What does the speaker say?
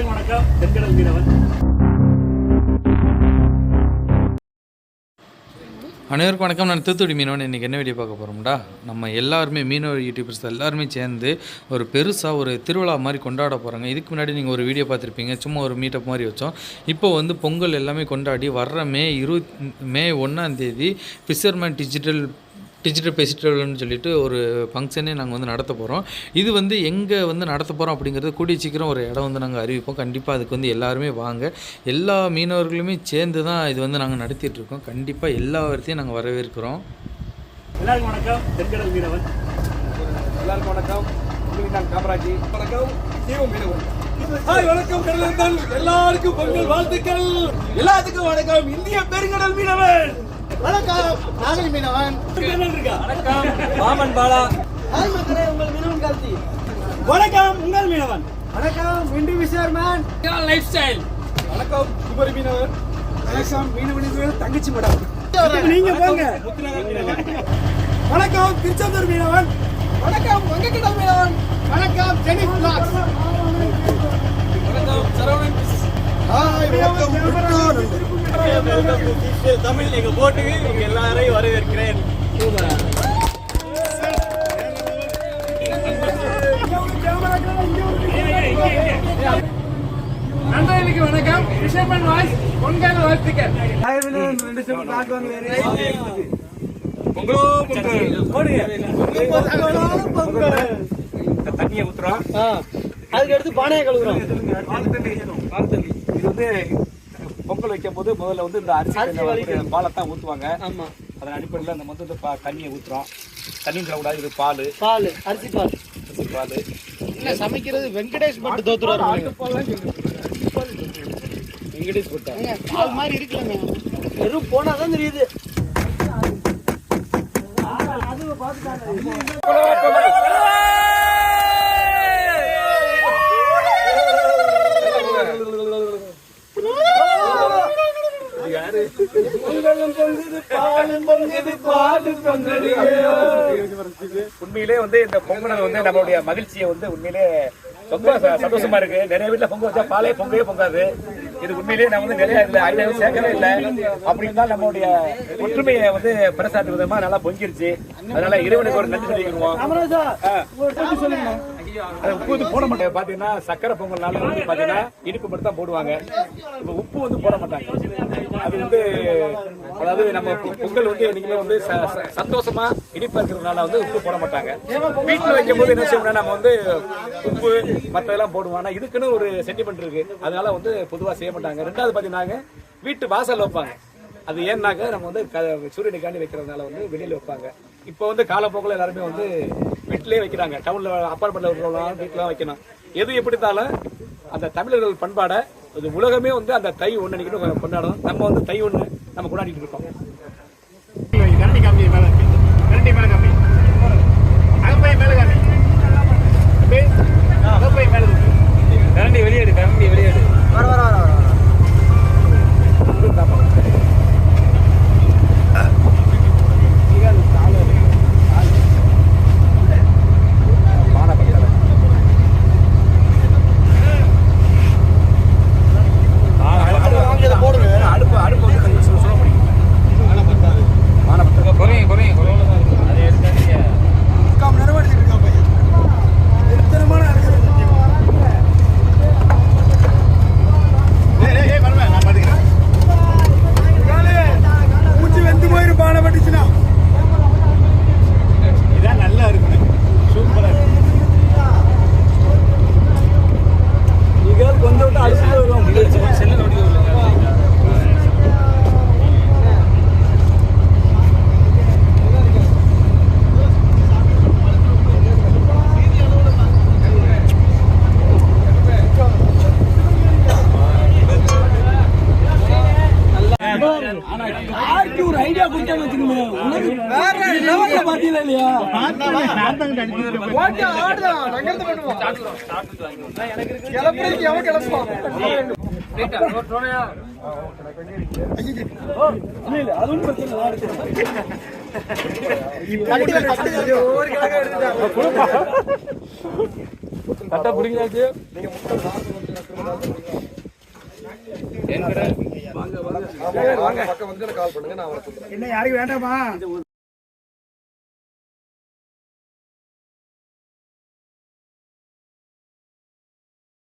செங்கடல் மீனவன். அனைவருக்கும் வணக்கம். நான் தூத்துக்குடி மீனவன். இன்றைக்கி என்ன வீடியோ பார்க்க போகிறோம்டா நம்ம எல்லாருமே மீனவர் யூடியூபர்ஸ் எல்லாருமே சேர்ந்து ஒரு பெருசாக ஒரு திருவிழா மாதிரி கொண்டாட போகிறாங்க இதுக்கு முன்னாடி நீங்கள் ஒரு வீடியோ பார்த்துருப்பீங்க. சும்மா ஒரு மீட்டப் மாதிரி வச்சோம். இப்போ வந்து பொங்கல் எல்லாமே கொண்டாடி வர்ற மே இருபத் மே ஒன்றாந்தேதி ஃபிஷர்மேன் டிஜிட்டல் டிஜிட்டல் ஃபெஸ்டிவல்னு சொல்லிட்டு ஒரு ஃபங்க்ஷனே நாங்கள் வந்து நடத்த போகிறோம் இது வந்து எங்கே வந்து நடத்த போகிறோம் அப்படிங்கிறது கூடிய சீக்கிரம் ஒரு இடம் வந்து நாங்கள் அறிவிப்போம். கண்டிப்பாக அதுக்கு வந்து எல்லாருமே வாங்க. எல்லா மீனவர்களுமே சேர்ந்து தான் இது வந்து நாங்கள் நடத்திட்டுருக்கோம் கண்டிப்பாக எல்லா வாரத்தையும் நாங்கள் வரவேற்கிறோம். எல்லாருக்கும் வணக்கம். தென்கடல் மீனவன். எல்லாருக்கும் வணக்கம். உங்களுக்கு நான் காமராஜி. வணக்கம். மீனவன். ஹாய் வணக்கம் எல்லாருக்கும் பொங்கல் வாழ்த்துக்கள். எல்லாத்துக்கும் வணக்கம். இந்திய பெருங்கடல் மீனவன். வணக்கம். நாகரி மீனவன். வணக்கம். மாமன் பாலா. ஹாய் மக்களே உங்கள் மீனவன் கார்த்தி. வணக்கம் உங்கள் மீனவன். வணக்கம் விண்டி விசேர்மேன் லைஃப் ஸ்டைல் வணக்கம் குமரி மீனவன். வணக்கம் மீனவனின் தங்கச்சி மேடம். நீங்க போங்க. வணக்கம் திருச்செந்தூர் மீனவன். வணக்கம் வங்கக்கிடம் மீனவன் வணக்கம் ஜெனி பிளாக்ஸ் வணக்கம் சரவணன் ஹாய் வணக்கம் தமிழ் எங்க போட்டுக்கு உங்க எல்லாரையும் வரவேற்கிறேன். நண்பர்களுக்கு வணக்கம். விசேர்மேன் வாய்ஸ் பொங்கல் வாழ்த்துக்கள். பொங்கலோ பொங்கல். தண்ணியை ஊத்துறோம். அதுக்கு அடுத்து பானையை கழுவுறோம். பால் தண்ணி. பால் தண்ணி. இது வந்து பொங்கல் வைக்கும் போது முதல்ல வந்து இந்த அரிசி பாலைத்தான் ஊற்றுவாங்க ஆமா. அதன் அடிப்படையில் அந்த வந்து இந்த பா- தண்ணியை ஊற்றுறோம் தண்ணி தரக்கூடாது இது பால். பால் அரிசி பால். அரிசி பால். இல்ல சமைக்கிறது வெங்கடேஷ் பட்டு தோத்துறாரு வெங்கடேஷ் போட்டா. பால் மாதிரி இருக்கலங்க. வெறும் போனாதான் தெரியுது. உண்மையிலே வந்து இந்த பொங்கல் வந்து நம்மளுடைய மகிழ்ச்சியை வந்து உண்மையிலே ரொம்ப சந்தோஷமா இருக்கு. நிறைய வீட்டுல பொங்கல் வச்சா பாலே பொங்கவே பொங்காது. இது உண்மையிலேயே நான் வந்து நிறைய இதுல ஐடியா சேர்க்கவே இல்லை. அப்படின்னு தான் நம்மளுடைய ஒற்றுமையை வந்து பறைசாற்று விதமா நல்லா பொங்கிருச்சு. அதனால இறைவனுக்கு ஒரு நன்றி சொல்லிக்கிறோம். அது உப்பு வந்து போட மாட்டாங்க. பாத்தீங்கன்னா சக்கரை பொங்கல்னால வந்து பாத்தீங்கன்னா இனிப்பு மட்டும் தான் போடுவாங்க. இப்ப உப்பு வந்து போட மாட்டாங்க. அது வந்து அதாவது நம்ம பொங்கல் வந்து என்னைக்குமே வந்து ச- சந்தோஷமா இனிப்பா இருக்கிறதுனால வந்து உப்பு போட மாட்டாங்க. வீட்டுல வைக்கும் போது என்ன செய்யணும்னா நம்ம வந்து உப்பு மற்றதெல்லாம் போடுவோம். ஆனா இதுக்குன்னு ஒரு சென்டிமெண்ட் இருக்கு. அதனால வந்து பொதுவா செய்ய மாட்டாங்க. ரெண்டாவது பாத்தீங்கன்னா வீட்டு வாசல் வைப்பாங்க. அது ஏன்னாக்க நம்ம வந்து க- சூரியனுக்காண்டி வைக்கிறதுனால வந்து வெளியில வைப்பாங்க. இப்போ வந்து காலப்போக்கில் எல்லாருமே வந்து வீட்டிலேயே வைக்கிறாங்க. டவுன்ல அப்பார்ட்மெண்ட்ல இருக்கிறவங்க வீட்டுல வைக்கணும். எது எப்படி இருந்தாலும் அந்த தமிழர்கள் பண்பாடை இது உலகமே வந்து அந்த தை ஒன்று அன்னைக்கு கொண்டாடும் நம்ம வந்து தை ஒன்று நம்ம கொண்டாடிட்டு இருக்கோம். கரண்டி காமி மேல கரண்டி மேல காமி அகப்பை மேல காமி அகப்பை மேல இருக்கு கரண்டி வெளியேடு. கரண்டி வெளியேடு வர வர வர. வர ஒரு ஐடியா கொடுத்தான்னு வச்சுக்கோங்க உனக்கு வேற லெவல்ல பாத்தீங்களா இல்லையா? ஓட்ட ஆடுதான். நகர்ந்து பண்ணுவோம் கிளப்புறதுக்கு எவன் கிளப்புவான்? இல்ல இல்ல அது வாங்க வாங்க. பக்கம் வந்து கால் நான் வர என்ன யாருக்கு வேண்டாமா?